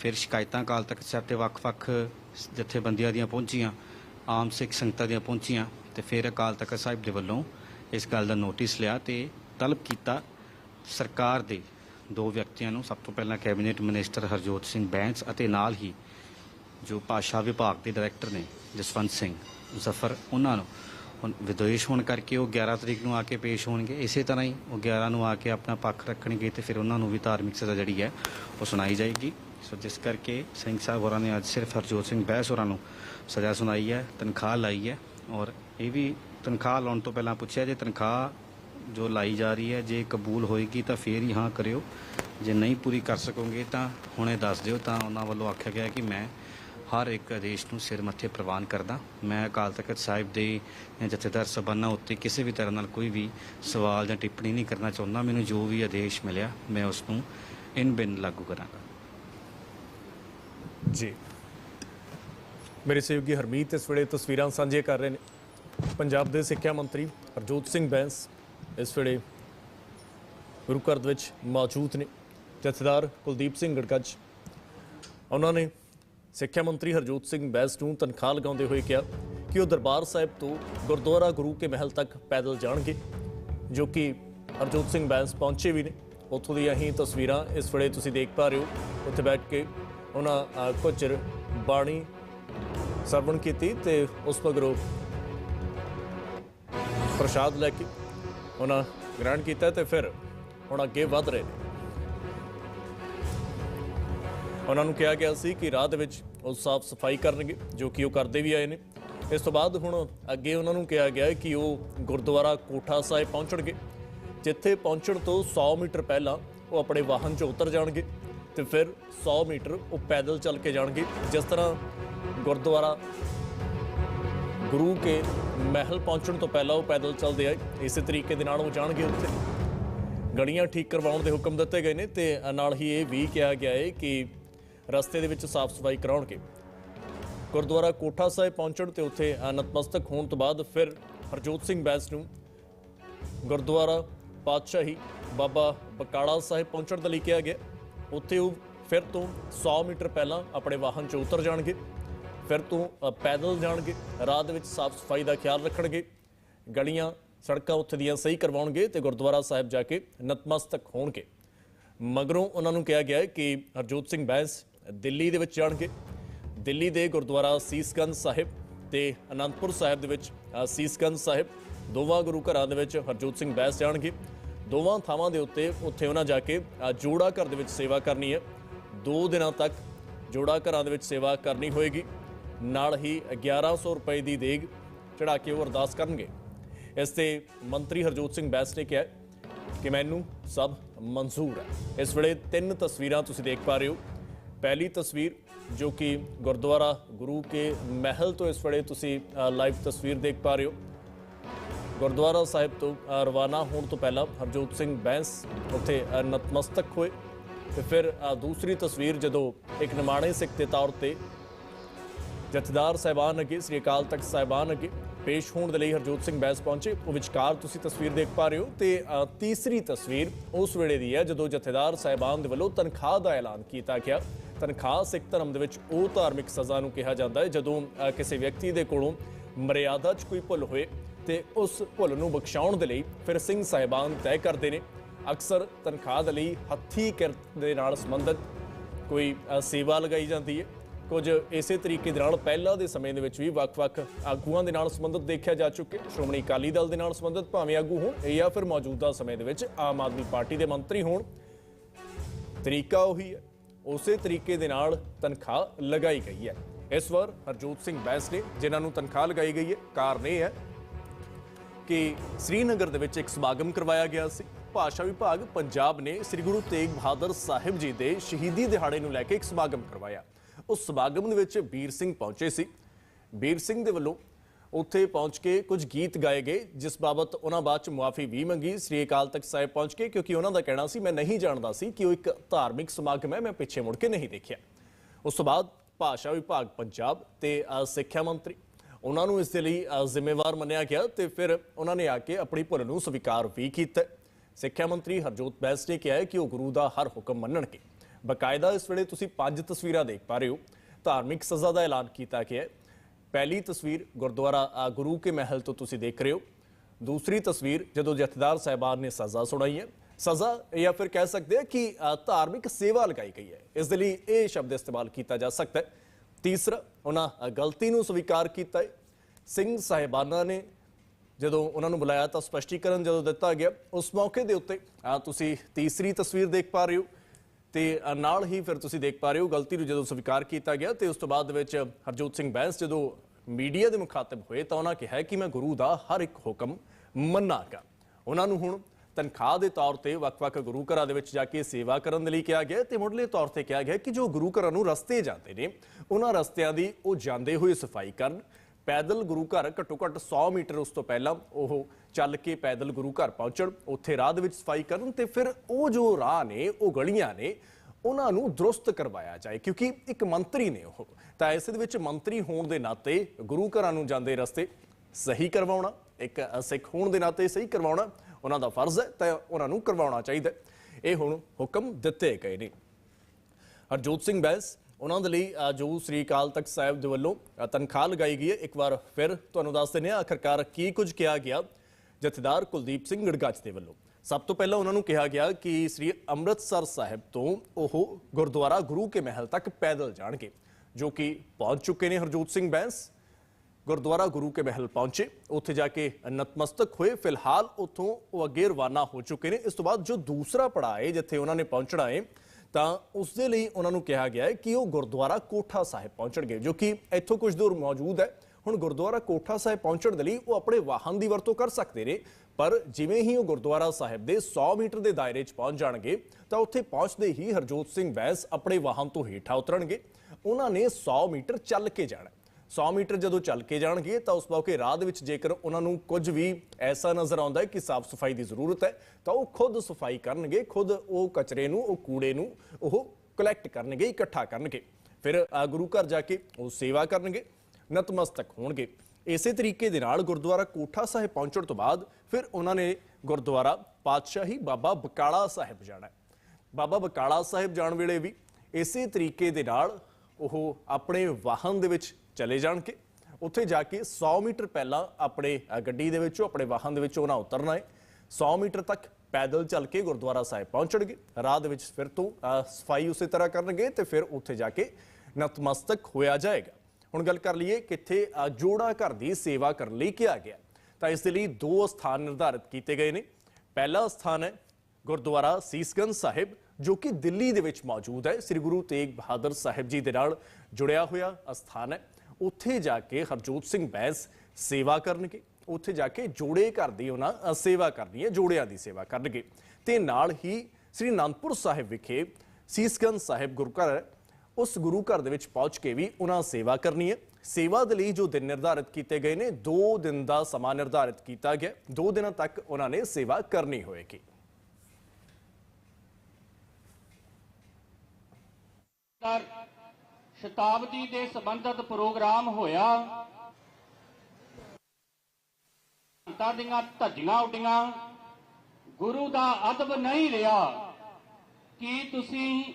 [SPEAKER 2] ਫਿਰ ਸ਼ਿਕਾਇਤਾਂ ਕਾਲ ਤੱਕ ਸਾਹਿਬ ਤੇ ਵੱਖ-ਵੱਖ ਜਥੇਬੰਦੀਆਂ ਦੀਆਂ ਪਹੁੰਚੀਆਂ ਆਮ ਸਿੱਖ ਸੰਗਤਾਂ ਦੀਆਂ ਪਹੁੰਚੀਆਂ ਤੇ ਫਿਰ ਅਕਾਲ ਤਖਤ ਸਾਹਿਬ ਦੇ ਵੱਲੋਂ ਇਸ ਗੱਲ ਦਾ ਨੋਟਿਸ ਲਿਆ ਤੇ ਤਲਬ ਕੀਤਾ ਸਰਕਾਰ ਦੇ ਦੋ ਵਿਅਕਤੀਆਂ ਨੂੰ। ਸਭ ਤੋਂ ਪਹਿਲਾਂ ਕੈਬਨਿਟ ਮਿਨਿਸਟਰ ਹਰਜੋਤ ਸਿੰਘ ਬੈਂਸ ਅਤੇ ਨਾਲ ਹੀ ਜੋ ਭਾਸ਼ਾ ਵਿਭਾਗ ਦੇ ਡਾਇਰੈਕਟਰ ਨੇ, ਜਸਵੰਤ ਸਿੰਘ ਜ਼ਫਰ, ਉਹਨਾਂ ਨੂੰ। ਹੁਣ ਵਿਦੇਸ਼ ਹੋਣ ਕਰਕੇ ਉਹ 11 ਤਰੀਕ ਨੂੰ ਆ ਕੇ ਪੇਸ਼ ਹੋਣਗੇ। ਇਸੇ ਤਰ੍ਹਾਂ ਹੀ ਉਹ 11 ਨੂੰ ਆ ਕੇ ਆਪਣਾ ਪੱਖ ਰੱਖਣਗੇ ਤੇ ਫਿਰ ਉਹਨਾਂ ਨੂੰ ਵੀ ਧਾਰਮਿਕ ਸਜ਼ਾ ਜਿਹੜੀ ਹੈ, ਉਹ ਸੁਣਾਈ ਜਾਏਗੀ। ਸੋ ਜਿਸ ਕਰਕੇ ਸਿੰਘ ਸਾਹਿਬ ਹੋਰਾਂ ਨੇ ਅੱਜ ਸਿਰਫ ਹਰਜੋਤ ਸਿੰਘ ਬੈਂਸ ਹੋਰਾਂ ਨੂੰ ਸਜ਼ਾ ਸੁਣਾਈ ਹੈ, ਤਨਖਾਹ ਲਾਈ ਹੈ ਔਰ ਇਹ ਵੀ ਤਨਖਾਹ ਲਾਉਣ ਤੋਂ ਪਹਿਲਾਂ ਪੁੱਛਿਆ ਜੇ ਤਨਖਾਹ ਜੋ ਲਾਈ ਜਾ ਰਹੀ ਹੈ, ਜੇ ਕਬੂਲ ਹੋਏਗੀ ਤਾਂ ਫੇਰ ਹੀ ਹਾਂ ਕਰਿਓ। ਜੇ ਨਹੀਂ ਪੂਰੀ ਕਰ ਸਕੋਗੇ ਤਾਂ ਹੁਣੇ ਦੱਸ ਦਿਓ। ਤਾਂ ਉਹਨਾਂ ਵੱਲੋਂ ਆਖਿਆ ਗਿਆ ਕਿ ਮੈਂ ਹਰ ਇੱਕ ਆਦੇਸ਼ ਨੂੰ ਸਿਰ ਮੱਥੇ ਪ੍ਰਵਾਨ ਕਰਦਾ। ਮੈਂ ਅਕਾਲ ਤਖਤ ਸਾਹਿਬ ਦੇ ਜਥੇਦਾਰ ਸਬਾਨਾ ਉੱਤੇ ਕਿਸੇ ਵੀ ਤਰ੍ਹਾਂ ਨਾਲ ਕੋਈ ਵੀ ਸਵਾਲ ਜਾਂ ਟਿੱਪਣੀ ਨਹੀਂ ਕਰਨਾ ਚਾਹੁੰਦਾ। ਮੈਨੂੰ ਜੋ ਵੀ ਆਦੇਸ਼ ਮਿਲਿਆ, ਮੈਂ ਉਸ ਨੂੰ ਇਨ ਬਿਨ ਲਾਗੂ ਕਰਾਂਗਾ।
[SPEAKER 1] ਜੀ। ਮੇਰੇ ਸਹਿਯੋਗੀ ਹਰਮੀਤ ਇਸ ਵੇਲੇ ਤਸਵੀਰਾਂ ਸਾਂਝੀਆਂ ਕਰ ਰਹੇ ਨੇ। ਪੰਜਾਬ ਦੇ ਸਿੱਖਿਆ ਮੰਤਰੀ ਹਰਜੋਤ ਸਿੰਘ ਬੈਂਸ ਇਸ ਵੇਲੇ ਗੁਰੂ ਘਰ ਦੇ ਵਿੱਚ ਮੌਜੂਦ ਨੇ ਜਥੇਦਾਰ ਕੁਲਦੀਪ ਸਿੰਘ ਗੜਗੱਜ। ਉਹਨਾਂ ਨੇ ਸਿੱਖਿਆ ਮੰਤਰੀ ਹਰਜੋਤ ਸਿੰਘ ਬੈਂਸ ਨੂੰ ਤਨਖਾਹ ਲਗਾਉਂਦੇ ਹੋਏ ਕਿਹਾ ਕਿ ਉਹ ਦਰਬਾਰ ਸਾਹਿਬ ਤੋਂ ਗੁਰਦੁਆਰਾ ਗੁਰੂ ਕੇ ਮਹਿਲ ਤੱਕ ਪੈਦਲ ਜਾਣਗੇ ਜੋ ਕਿ ਹਰਜੋਤ ਸਿੰਘ ਬੈਂਸ ਪਹੁੰਚੇ ਵੀ ਨੇ। ਉੱਥੋਂ ਦੀਆਂ ਹੀ ਤਸਵੀਰਾਂ ਇਸ ਵੇਲੇ ਤੁਸੀਂ ਦੇਖ ਪਾ ਰਹੇ ਹੋ। ਉੱਥੇ ਬੈਠ ਕੇ ਉਹਨਾਂ ਅ, ਬਾਣੀ ਸਰਵਣ ਕੀਤੀ ਤੇ ਉਸ ਮਗਰੋਂ ਪ੍ਰਸ਼ਾਦ ਲੈ ਕੇ ਉਹਨਾਂ ਗ੍ਰਹਿਣ ਕੀਤਾ ਤੇ ਫਿਰ ਹੁਣ ਅੱਗੇ ਵਧ ਰਹੇ ਨੇ। ਉਹਨਾਂ ਨੂੰ ਕਿਹਾ ਗਿਆ ਸੀ ਕਿ ਰਾਹ ਦੇ ਵਿੱਚ ਉਹ ਸਾਫ਼ ਸਫ਼ਾਈ ਕਰਨਗੇ, ਜੋ ਕਿ ਉਹ ਕਰਦੇ ਵੀ ਆਏ ਨੇ। ਇਸ ਤੋਂ ਬਾਅਦ ਹੁਣ ਅੱਗੇ ਉਹਨਾਂ ਨੂੰ ਕਿਹਾ ਗਿਆ ਕਿ ਉਹ ਗੁਰਦੁਆਰਾ ਕੋਠਾ ਸਾਹਿਬ ਪਹੁੰਚਣਗੇ। ਜਿੱਥੇ ਪਹੁੰਚਣ ਤੋਂ 100 ਮੀਟਰ ਪਹਿਲਾਂ ਉਹ ਆਪਣੇ ਵਾਹਨ 'ਚ ਉਤਰ ਜਾਣਗੇ ਤੇ ਫਿਰ 100 ਮੀਟਰ ਉਹ ਪੈਦਲ ਚੱਲ ਕੇ ਜਾਣਗੇ। ਜਿਸ ਤਰ੍ਹਾਂ ਗੁਰਦੁਆਰਾ ਗੁਰੂ ਕੇ ਮਹਿਲ ਪਹੁੰਚਣ ਤੋਂ ਪਹਿਲਾਂ ਉਹ ਪੈਦਲ ਚੱਲਦੇ ਆਏ। ਇਸੇ ਤਰੀਕੇ ਦੇ ਨਾਲ ਉਹ ਜਾਣਗੇ ਉੱਥੇ। ਗਲੀਆਂ ਠੀਕ ਕਰਵਾਉਣ ਦੇ ਹੁਕਮ ਦਿੱਤੇ ਗਏ ਨੇ ਤੇ ਨਾਲ ਹੀ ਇਹ ਵੀ ਕਿਹਾ ਗਿਆ ਹੈ ਕਿ ਰਸਤੇ ਦੇ ਵਿੱਚ ਸਾਫ਼ ਸਫ਼ਾਈ ਕਰਾਉਣਗੇ। ਗੁਰਦੁਆਰਾ ਕੋਠਾ ਸਾਹਿਬ ਪਹੁੰਚਣ ਤੇ ਉੱਥੇ ਨਤਮਸਤਕ ਹੋਣ ਤੋਂ ਬਾਅਦ ਫਿਰ ਹਰਜੋਤ ਸਿੰਘ ਬੈਂਸ ਨੂੰ ਗੁਰਦੁਆਰਾ ਪਾਤਸ਼ਾਹੀ ਬਾਬਾ ਬਕਾਲਾ ਸਾਹਿਬ ਪਹੁੰਚਣ ਦੇ ਲਈ ਕਿਹਾ ਗਿਆ। ਉੱਥੇ ਉਹ ਫਿਰ ਤੋਂ 100 ਮੀਟਰ ਪਹਿਲਾਂ ਆਪਣੇ ਵਾਹਨ 'ਚ ਉਤਰ ਜਾਣਗੇ। ਫਿਰ ਤੋਂ ਪੈਦਲ ਜਾਣਗੇ ਰਾਤ ਦੇ ਵਿੱਚ ਸਾਫ਼ ਸਫ਼ਾਈ ਦਾ ਖਿਆਲ ਰੱਖਣਗੇ। ਗਲੀਆਂ, ਸੜਕਾਂ ਉੱਥੇ ਦੀਆਂ ਸਹੀ ਕਰਵਾਉਣਗੇ ਤੇ ਗੁਰਦੁਆਰਾ ਸਾਹਿਬ ਜਾ ਕੇ ਨਤਮਸਤਕ ਹੋਣਗੇ। ਮਗਰੋਂ ਉਹਨਾਂ ਨੂੰ ਕਿਹਾ ਗਿਆ ਕਿ ਹਰਜੋਤ ਸਿੰਘ ਬੈਂਸ ਦਿੱਲੀ ਦੇ ਵਿੱਚ ਜਾਣਗੇ। ਦਿੱਲੀ ਦੇ ਗੁਰਦੁਆਰਾ ਸੀਸਗੰਜ ਸਾਹਿਬ ਤੇ ਅਨੰਦਪੁਰ ਸਾਹਿਬ ਦੇ ਵਿੱਚ ਸੀਸਗੰਜ ਸਾਹਿਬ। ਦੋਵਾਂ ਗੁਰੂ ਘਰਾਂ ਦੇ ਵਿੱਚ ਹਰਜੋਤ ਸਿੰਘ ਬੈਂਸ ਜਾਣਗੇ। ਦੋਵਾਂ ਥਾਵਾਂ ਦੇ ਉੱਤੇ ਉੱਥੇ ਉਹਨਾਂ ਜਾ ਕੇ ਜੋੜਾ ਘਰ ਦੇ ਵਿੱਚ ਸੇਵਾ ਕਰਨੀ ਹੈ। ਦੋ ਦਿਨਾਂ ਤੱਕ ਜੋੜਾ ਘਰਾਂ ਦੇ ਵਿੱਚ ਸੇਵਾ ਕਰਨੀ ਹੋਏਗੀ। ਨਾਲ ਹੀ 1100 ਰੁਪਏ ਦੀ ਦੇਗ ਚੜਾ ਕੇ ਉਹ ਅਰਦਾਸ ਕਰਨਗੇ। ਇਸ ਤੇ ਮੰਤਰੀ ਹਰਜੋਤ ਸਿੰਘ ਬੈਂਸ ਨੇ ਕਿਹਾ ਕਿ ਮੈਨੂੰ ਸਭ ਮਨਜ਼ੂਰ ਹੈ। ਇਸ ਵੇਲੇ ਤਿੰਨ ਤਸਵੀਰਾਂ ਤੁਸੀਂ ਦੇਖ ਪਾ ਰਹੇ ਹੋ। ਪਹਿਲੀ ਤਸਵੀਰ ਜੋ ਕਿ ਗੁਰਦੁਆਰਾ ਗੁਰੂ ਕੇ ਮਹਿਲ ਤੋਂ ਇਸ ਵੇਲੇ ਤੁਸੀਂ ਲਾਈਵ ਤਸਵੀਰ ਦੇਖ ਪਾ ਰਹੇ ਹੋ। ਗੁਰਦੁਆਰਾ ਸਾਹਿਬ ਤੋਂ ਰਵਾਨਾ ਹੋਣ ਤੋਂ ਪਹਿਲਾਂ ਹਰਜੋਤ ਸਿੰਘ ਬੈਂਸ ਉੱਥੇ ਨਤਮਸਤਕ ਹੋਏ ਤੇ ਫਿਰ ਦੂਸਰੀ ਤਸਵੀਰ ਜਦੋਂ ਇੱਕ ਨਿਮਾਣੇ ਸਿੱਖ ਦੇ ਤੌਰ ਤੇ ਜਥੇਦਾਰ ਸਾਹਿਬਾਨ ਅੱਗੇ, ਸ੍ਰੀ ਅਕਾਲ ਤਖਤ ਸਾਹਿਬਾਨ ਅੱਗੇ ਪੇਸ਼ ਹੋਣ ਦੇ ਲਈ ਹਰਜੋਤ ਸਿੰਘ ਬੈਂਸ ਪਹੁੰਚੇ। ਉਹ ਵਿਚਕਾਰ ਤੁਸੀਂ ਤਸਵੀਰ ਦੇਖ ਪਾ ਰਹੇ ਹੋ ਤੇ ਤੀਸਰੀ ਤਸਵੀਰ ਉਸ ਵੇਲੇ ਦੀ ਹੈ ਜਦੋਂ ਜਥੇਦਾਰ ਸਾਹਿਬਾਨ ਦੇ ਵੱਲੋਂ ਤਨਖਾਹ ਦਾ ਐਲਾਨ ਕੀਤਾ ਗਿਆ। ਤਨਖਾਹ ਸਿੱਖ ਧਰਮ ਦੇ ਵਿੱਚ ਉਹ ਧਾਰਮਿਕ ਸਜ਼ਾ ਨੂੰ ਕਿਹਾ ਜਾਂਦਾ ਹੈ ਜਦੋਂ ਕਿਸੇ ਵਿਅਕਤੀ ਦੇ ਕੋਲੋਂ ਮਰਿਆਦਾ 'ਚ ਕੋਈ ਭੁੱਲ ਹੋਏ ਤੇ ਉਸ ਭੁੱਲ ਨੂੰ ਬਖਸ਼ਾਉਣ ਦੇ ਲਈ ਫਿਰ ਸਿੰਘ ਸਾਹਿਬਾਨ ਤੈਅ ਕਰਦੇ ਨੇ। ਅਕਸਰ ਤਨਖਾਹ ਦੇ ਲਈ ਹੱਥੀ ਕਿਰਤ ਦੇ ਨਾਲ ਸੰਬੰਧਿਤ ਕੋਈ ਸੇਵਾ ਲਗਾਈ ਜਾਂਦੀ ਹੈ। ਕੁਝ ਇਸੇ ਤਰੀਕੇ ਦੇ ਨਾਲ ਪਹਿਲਾਂ ਦੇ ਸਮੇਂ ਦੇ ਵਿੱਚ ਵੀ ਵੱਖ-ਵੱਖ ਆਗੂਆਂ ਦੇ ਨਾਲ ਸੰਬੰਧਿਤ ਦੇਖਿਆ ਜਾ ਚੁੱਕੇ ਸ਼੍ਰੋਮਣੀ ਅਕਾਲੀ ਦਲ ਦੇ ਨਾਲ ਸੰਬੰਧਿਤ ਭਾਵੇਂ ਆਗੂ ਹੋਣ ਜਾਂ ਫਿਰ ਮੌਜੂਦਾ ਸਮੇਂ ਦੇ ਵਿੱਚ ਆਮ ਆਦਮੀ ਪਾਰਟੀ ਦੇ ਮੰਤਰੀ ਹੋਣ। ਤਰੀਕਾ ਉਹੀ ਹੈ। ਉਸੇ ਤਰੀਕੇ ਦੇ ਨਾਲ ਤਨਖਾਹ ਲਗਾਈ ਗਈ ਹੈ। ਇਸ ਵਾਰ ਹਰਜੋਤ ਸਿੰਘ ਬੈਂਸ ਨੇ, ਜਿਨ੍ਹਾਂ ਨੂੰ ਤਨਖਾਹ ਲਗਾਈ ਗਈ ਹੈ, ਕਾਰਨ ਇਹ ਹੈ ਕਿ ਸ੍ਰੀਨਗਰ ਦੇ ਵਿੱਚ ਇੱਕ ਸਮਾਗਮ ਕਰਵਾਇਆ ਗਿਆ ਸੀ। ਭਾਸ਼ਾ ਵਿਭਾਗ ਪੰਜਾਬ ਨੇ ਸ੍ਰੀ ਗੁਰੂ ਤੇਗ ਬਹਾਦਰ ਸਾਹਿਬ ਜੀ ਦੇ ਸ਼ਹੀਦੀ ਦਿਹਾੜੇ ਨੂੰ ਲੈ ਕੇ ਇੱਕ ਸਮਾਗਮ ਕਰਵਾਇਆ। ਉਸ ਸਮਾਗਮ ਦੇ ਵਿੱਚ ਵੀਰ ਸਿੰਘ ਪਹੁੰਚੇ ਸੀ। ਵੀਰ ਸਿੰਘ ਦੇ ਵੱਲੋਂ ਉੱਥੇ ਪਹੁੰਚ ਕੇ ਕੁਝ ਗੀਤ ਗਾਏ ਗਏ, ਜਿਸ ਬਾਬਤ ਉਹਨਾਂ ਬਾਅਦ ਚ ਮੁਆਫੀ ਵੀ ਮੰਗੀ। ਸ੍ਰੀ ਅਕਾਲ ਤਖਤ ਸਾਹਿਬ ਪਹੁੰਚ ਕੇ, ਕਿਉਂਕਿ ਉਹਨਾਂ ਦਾ ਕਹਿਣਾ ਸੀ, ਮੈਂ ਨਹੀਂ ਜਾਣਦਾ ਸੀ ਕਿ ਉਹ ਇੱਕ ਧਾਰਮਿਕ ਸਮਾਗਮ ਹੈ, ਮੈਂ ਪਿੱਛੇ ਮੁੜ ਕੇ ਨਹੀਂ ਦੇਖਿਆ। ਉਸ ਤੋਂ ਬਾਅਦ ਭਾਸ਼ਾ ਵਿਭਾਗ ਪੰਜਾਬ ਤੇ ਸਿੱਖਿਆ ਮੰਤਰੀ ਉਹਨਾਂ ਨੂੰ ਇਸ ਦੇ ਲਈ ਜ਼ਿੰਮੇਵਾਰ ਮੰਨਿਆ ਗਿਆ ਤੇ ਫਿਰ ਉਹਨਾਂ ਨੇ ਆ ਕੇ ਆਪਣੀ ਭੁੱਲ ਨੂੰ ਸਵੀਕਾਰ ਵੀ ਕੀਤਾ। ਸਿੱਖਿਆ ਮੰਤਰੀ ਹਰਜੋਤ ਬੈਂਸ ਨੇ ਕਿਹਾ ਕਿ ਉਹ ਗੁਰੂ ਦਾ ਹਰ ਹੁਕਮ ਮੰਨਣਗੇ। ਬਕਾਇਦਾ ਇਸ ਵੇਲੇ ਤੁਸੀਂ ਪੰਜ ਤਸਵੀਰਾਂ ਦੇਖ ਪਾ ਰਹੇ ਹੋ। ਧਾਰਮਿਕ ਸਜ਼ਾ ਦਾ ਐਲਾਨ ਕੀਤਾ ਗਿਆ ਹੈ। ਪਹਿਲੀ ਤਸਵੀਰ ਗੁਰਦੁਆਰਾ ਗੁਰੂ ਕੇ ਮਹਿਲ ਤੋਂ ਤੁਸੀਂ ਦੇਖ ਰਹੇ ਹੋ। ਦੂਸਰੀ ਤਸਵੀਰ ਜਦੋਂ ਜਥੇਦਾਰ ਸਾਹਿਬਾਨ ਨੇ ਸਜ਼ਾ ਸੁਣਾਈ ਹੈ। ਸਜ਼ਾ ਜਾਂ ਫਿਰ ਕਹਿ ਸਕਦੇ ਆ ਕਿ ਧਾਰਮਿਕ ਸੇਵਾ ਲਗਾਈ ਗਈ ਹੈ। ਇਸ ਦੇ ਲਈ ਇਹ ਸ਼ਬਦ ਇਸਤੇਮਾਲ ਕੀਤਾ ਜਾ ਸਕਦਾ ਹੈ। ਤੀਸਰਾ, ਉਹਨਾਂ ਗਲਤੀ ਨੂੰ ਸਵੀਕਾਰ ਕੀਤਾ ਹੈ। ਸਿੰਘ ਸਾਹਿਬਾਨਾਂ ਨੇ ਜਦੋਂ ਉਹਨਾਂ ਨੂੰ ਬੁਲਾਇਆ ਤਾਂ ਸਪਸ਼ਟੀਕਰਨ ਜਦੋਂ ਦਿੱਤਾ ਗਿਆ, ਉਸ ਮੌਕੇ ਦੇ ਉੱਤੇ ਆ ਤੁਸੀਂ ਤੀਸਰੀ ਤਸਵੀਰ ਦੇਖ ਪਾ ਰਹੇ ਹੋ। ਤੇ ਨਾਲ ਹੀ ਫਿਰ ਤੁਸੀਂ ਦੇਖ ਪਾ ਰਹੇ ਹੋ, ਗਲਤੀ ਨੂੰ ਜਦੋਂ ਸਵੀਕਾਰ ਕੀਤਾ ਗਿਆ ਤੇ ਉਸ ਤੋਂ ਬਾਅਦ ਵਿੱਚ ਹਰਜੋਤ ਸਿੰਘ ਬੈਂਸ ਜਦੋਂ ਮੀਡੀਆ ਦੇ ਮੁਖਾਤਬ ਹੋਏ ਤਾਂ ਉਹਨਾਂ ਕਿਹਾ ਕਿ ਮੈਂ ਗੁਰੂ ਦਾ ਹਰ ਇੱਕ ਹੁਕਮ ਮੰਨਾਂਗਾ। ਉਹਨਾਂ ਨੂੰ ਹੁਣ ਤਨਖਾਹ ਦੇ ਤੌਰ ਤੇ ਵੱਖ-ਵੱਖ ਗੁਰੂ ਘਰਾਂ ਦੇ ਵਿੱਚ ਜਾ ਕੇ ਸੇਵਾ ਕਰਨ ਦੇ ਲਈ ਕਿਹਾ ਗਿਆ ਤੇ ਮੁੱਢਲੇ ਤੌਰ ਤੇ ਕਿਹਾ ਗਿਆ ਕਿ ਜੋ ਗੁਰੂ ਘਰਾਂ ਨੂੰ ਰਸਤੇ ਜਾਂਦੇ ਨੇ, ਉਹਨਾਂ ਰਸਤਿਆਂ ਦੀ ਉਹ ਜਾਂਦੇ ਹੋਏ ਸਫ਼ਾਈ ਕਰਨ ਪੈਦਲ ਗੁਰੂ ਘਰ ਘੱਟੋ ਘੱਟ 100 ਮੀਟਰ ਉਸ ਤੋਂ ਪਹਿਲਾਂ ਉਹ ਚੱਲ ਕੇ ਪੈਦਲ ਗੁਰੂ ਘਰ ਪਹੁੰਚਣ, ਉੱਥੇ ਰਾਹ ਦੇ ਵਿੱਚ ਸਫ਼ਾਈ ਕਰਨ ਤੇ ਫਿਰ ਉਹ ਜੋ ਰਾਹ ਨੇ, ਉਹ ਗਲੀਆਂ ਨੇ, ਉਹਨਾਂ ਨੂੰ ਦਰੁਸਤ ਕਰਵਾਇਆ ਜਾਏ, ਕਿਉਂਕਿ ਇੱਕ ਮੰਤਰੀ ਨੇ ਉਹ। ਤਾਂ ਇਸ ਦੇ ਵਿੱਚ ਮੰਤਰੀ ਹੋਣ ਦੇ ਨਾਤੇ ਗੁਰੂ ਘਰਾਂ ਨੂੰ ਜਾਂਦੇ ਰਸਤੇ ਸਹੀ ਕਰਵਾਉਣਾ, ਇੱਕ ਸਿੱਖ ਹੋਣ ਦੇ ਨਾਤੇ ਸਹੀ ਕਰਵਾਉਣਾ, ਉਹਨਾਂ ਦਾ ਫਰਜ਼ ਹੈ, ਤਾਂ ਉਹਨਾਂ ਨੂੰ ਕਰਵਾਉਣਾ ਚਾਹੀਦਾ ਇਹ ਹੁਣ ਹੁਕਮ ਦਿੱਤੇ ਗਏ ਨੇ। ਹਰਜੋਤ ਸਿੰਘ ਬੈਂਸ ਉਹਨਾਂ ਦੇ ਲਈ ਜੋ ਸ੍ਰੀ ਅਕਾਲ ਤਖਤ ਸਾਹਿਬ ਦੇ ਵੱਲੋਂ ਤਨਖਾਹ ਲਗਾਈ ਗਈ ਹੈ। ਇੱਕ ਵਾਰ ਫਿਰ ਤੁਹਾਨੂੰ ਦੱਸ ਦਿੰਦੇ ਹਾਂ, ਆਖਰਕਾਰ ਕੀ ਕੁਝ ਕਿਹਾ ਗਿਆ ਜਥੇਦਾਰ ਕੁਲਦੀਪ ਸਿੰਘ ਗੜਗੱਜ ਦੇ ਵੱਲੋਂ। ਸਭ ਤੋਂ ਪਹਿਲਾਂ ਉਹਨਾਂ ਨੂੰ ਕਿਹਾ ਗਿਆ ਕਿ ਸ੍ਰੀ ਅੰਮ੍ਰਿਤਸਰ ਸਾਹਿਬ ਤੋਂ ਉਹ ਗੁਰਦੁਆਰਾ ਗੁਰੂ ਕੇ ਮਹਿਲ ਤੱਕ ਪੈਦਲ ਜਾਣਗੇ, ਜੋ ਕਿ ਪਹੁੰਚ ਚੁੱਕੇ ਨੇ ਹਰਜੋਤ ਸਿੰਘ ਬੈਂਸ। ਗੁਰਦੁਆਰਾ ਗੁਰੂ ਕੇ ਮਹਿਲ ਪਹੁੰਚੇ, ਉੱਥੇ ਜਾ ਕੇ ਨਤਮਸਤਕ ਹੋਏ। ਫਿਲਹਾਲ ਉੱਥੋਂ ਉਹ ਅੱਗੇ ਰਵਾਨਾ ਹੋ ਚੁੱਕੇ ਨੇ। ਇਸ ਤੋਂ ਬਾਅਦ ਜੋ ਦੂਸਰਾ ਪੜਾਅ ਹੈ, ਜਿੱਥੇ ਉਹਨਾਂ ਨੇ ਪਹੁੰਚਣਾ ਹੈ ਤਾਂ ਉਸ ਦੇ ਲਈ ਉਹਨਾਂ ਨੂੰ ਕਿਹਾ ਗਿਆ ਹੈ ਕਿ ਉਹ ਗੁਰਦੁਆਰਾ ਕੋਠਾ ਸਾਹਿਬ ਪਹੁੰਚਣਗੇ, ਜੋ ਕਿ ਇੱਥੋਂ ਕੁਝ ਦੂਰ ਮੌਜੂਦ ਹੈ। ਹੁਣ ਗੁਰਦੁਆਰਾ ਕੋਠਾ ਸਾਹਿਬ ਪਹੁੰਚਣ ਦੇ ਲਈ ਉਹ ਆਪਣੇ ਵਾਹਨ ਦੀ ਵਰਤੋਂ ਕਰ ਸਕਦੇ ਨੇ, ਪਰ ਜਿਵੇਂ ਹੀ ਉਹ ਗੁਰਦੁਆਰਾ ਸਾਹਿਬ ਦੇ 100 ਮੀਟਰ ਦੇ ਦਾਇਰੇ 'ਚ ਪਹੁੰਚ ਜਾਣਗੇ, ਤਾਂ ਉੱਥੇ ਪਹੁੰਚਦੇ ਹੀ ਹਰਜੋਤ ਸਿੰਘ ਬੈਂਸ ਆਪਣੇ ਵਾਹਨ ਤੋਂ ਹੇਠਾਂ ਉਤਰਨਗੇ। ਉਹਨਾਂ ਨੇ 100 ਮੀਟਰ ਚੱਲ ਕੇ ਜਾਣਾ 100 ਮੀਟਰ ਜਦੋਂ ਚੱਲ ਕੇ ਜਾਣਗੇ ਤਾਂ ਉਸ ਮੌਕੇ ਰਾਹ ਦੇ ਵਿੱਚ ਜੇਕਰ ਉਹਨਾਂ ਨੂੰ ਕੁਝ ਵੀ ਐਸਾ ਨਜ਼ਰ ਆਉਂਦਾ ਹੈ ਕਿ ਸਾਫ਼ ਸਫ਼ਾਈ ਦੀ ਜ਼ਰੂਰਤ ਹੈ ਤਾਂ ਉਹ ਖੁਦ ਸਫ਼ਾਈ ਕਰਨਗੇ ਖੁਦ ਉਹ ਕਚਰੇ ਨੂੰ ਉਹ ਕੂੜੇ ਨੂੰ ਉਹ ਕਲੈਕਟ ਕਰਨਗੇ ਇਕੱਠਾ ਕਰਨਗੇ। ਫਿਰ ਅ, ਗੁਰੂ ਘਰ ਜਾ ਕੇ ਉਹ ਸੇਵਾ ਕਰਨਗੇ ਨਤਮਸਤਕ ਹੋਣਗੇ। ਇਸੇ ਤਰੀਕੇ ਦੇ ਨਾਲ ਗੁਰਦੁਆਰਾ ਕੋਠਾ ਸਾਹਿਬ ਪਹੁੰਚਣ ਤੋਂ ਬਾਅਦ ਫਿਰ ਉਹਨਾਂ ਨੇ ਗੁਰਦੁਆਰਾ ਪਾਤਸ਼ਾਹੀ ਬਾਬਾ ਬਕਾਲਾ ਸਾਹਿਬ ਜਾਣਾ ਬਾਬਾ ਬਕਾਲਾ ਸਾਹਿਬ ਜਾਣ ਵੇਲੇ ਵੀ ਇਸੇ ਤਰੀਕੇ ਦੇ ਨਾਲ ਉਹ ਆਪਣੇ ਵਾਹਨ ਦੇ ਵਿੱਚ ਚਲੇ ਜਾਣ ਕੇ ਉੱਥੇ ਜਾ ਕੇ 100 ਮੀਟਰ ਪਹਿਲਾਂ ਆਪਣੇ ਗੱਡੀ ਦੇ ਵਿੱਚੋਂ, ਆਪਣੇ ਵਾਹਨ ਦੇ ਵਿੱਚੋਂ ਉਹਨਾਂ ਉਤਰਨਾ ਹੈ 100 ਮੀਟਰ ਤੱਕ ਪੈਦਲ ਚੱਲ ਕੇ ਗੁਰਦੁਆਰਾ ਸਾਹਿਬ ਪਹੁੰਚਣਗੇ। ਰਾਹ ਦੇ ਵਿੱਚ ਫਿਰ ਤੋਂ ਸਫ਼ਾਈ ਉਸੇ ਤਰ੍ਹਾਂ ਕਰਨਗੇ ਤੇ ਫਿਰ ਉੱਥੇ ਜਾ ਕੇ ਨਤਮਸਤਕ ਹੋਇਆ ਜਾਏਗਾ। ਹੁਣ ਗੱਲ ਕਰ ਲਈਏ ਕਿੱਥੇ ਜੋੜਾ ਘਰ ਦੀ ਸੇਵਾ ਕਰਨ ਲਈ ਕਿਹਾ ਗਿਆ। ਤਾਂ ਇਸ ਦੇ ਲਈ ਦੋ ਸਥਾਨ ਨਿਰਧਾਰਿਤ ਕੀਤੇ ਗਏ ਨੇ। ਪਹਿਲਾ ਸਥਾਨ ਹੈ ਗੁਰਦੁਆਰਾ ਸੀਸਗੰਜ ਸਾਹਿਬ, ਜੋ ਕਿ ਦਿੱਲੀ ਦੇ ਵਿੱਚ ਮੌਜੂਦ ਹੈ। ਸ੍ਰੀ ਗੁਰੂ ਤੇਗ ਬਹਾਦਰ ਸਾਹਿਬ ਜੀ ਦੇ ਨਾਲ ਜੁੜਿਆ ਹੋਇਆ ਅਸਥਾਨ ਹੈ। ਉੱਥੇ ਜਾ ਕੇ ਹਰਜੋਤ ਸਿੰਘ ਬੈਂਸ ਸੇਵਾ ਕਰਨਗੇ। ਉੱਥੇ ਜਾ ਕੇ ਜੋੜੇ ਘਰ ਦੀ ਉਹਨਾਂ ਸੇਵਾ ਕਰਨੀ ਹੈ, ਜੋੜਿਆਂ ਦੀ ਸੇਵਾ ਕਰਨਗੇ। ਤੇ ਨਾਲ ਹੀ ਸ੍ਰੀ ਅਨੰਦਪੁਰ ਸਾਹਿਬ ਵਿਖੇ ਸੀਸਗੰਜ ਸਾਹਿਬ ਗੁਰੂ ਘਰ ਉਸ ਗੁਰੂ ਘਰ ਦੇ ਵਿੱਚ ਪਹੁੰਚ ਕੇ ਵੀ ਉਹਨਾਂ ਸੇਵਾ ਕਰਨੀ ਹੈ। ਸੇਵਾ ਦੇ ਲਈ ਜੋ ਦਿਨ ਨਿਰਧਾਰਿਤ ਕੀਤੇ ਗਏ ਨੇ 2 ਦਿਨ ਦਾ ਸਮਾਂ ਨਿਰਧਾਰਿਤ ਕੀਤਾ ਗਿਆ। 2 ਦਿਨਾਂ ਤੱਕ ਉਹਨਾਂ ਨੇ ਸੇਵਾ ਕਰਨੀ ਹੋਏਗੀ।
[SPEAKER 3] ਅੰਦਰ ਸ਼ਤਾਬਦੀ ਦੇ ਸੰਬੰਧਤ ਪ੍ਰੋਗਰਾਮ ਹੋਇਆ। ਭਗਤਾਂ ਦੀਆਂ ਧੱਜੀਆਂ ਉੱਡੀਆਂ। ਗੁਰੂ ਦਾ ਅਦਬ ਨਹੀਂ ਰਿਹਾ ਕੀ ਤੁਸੀਂ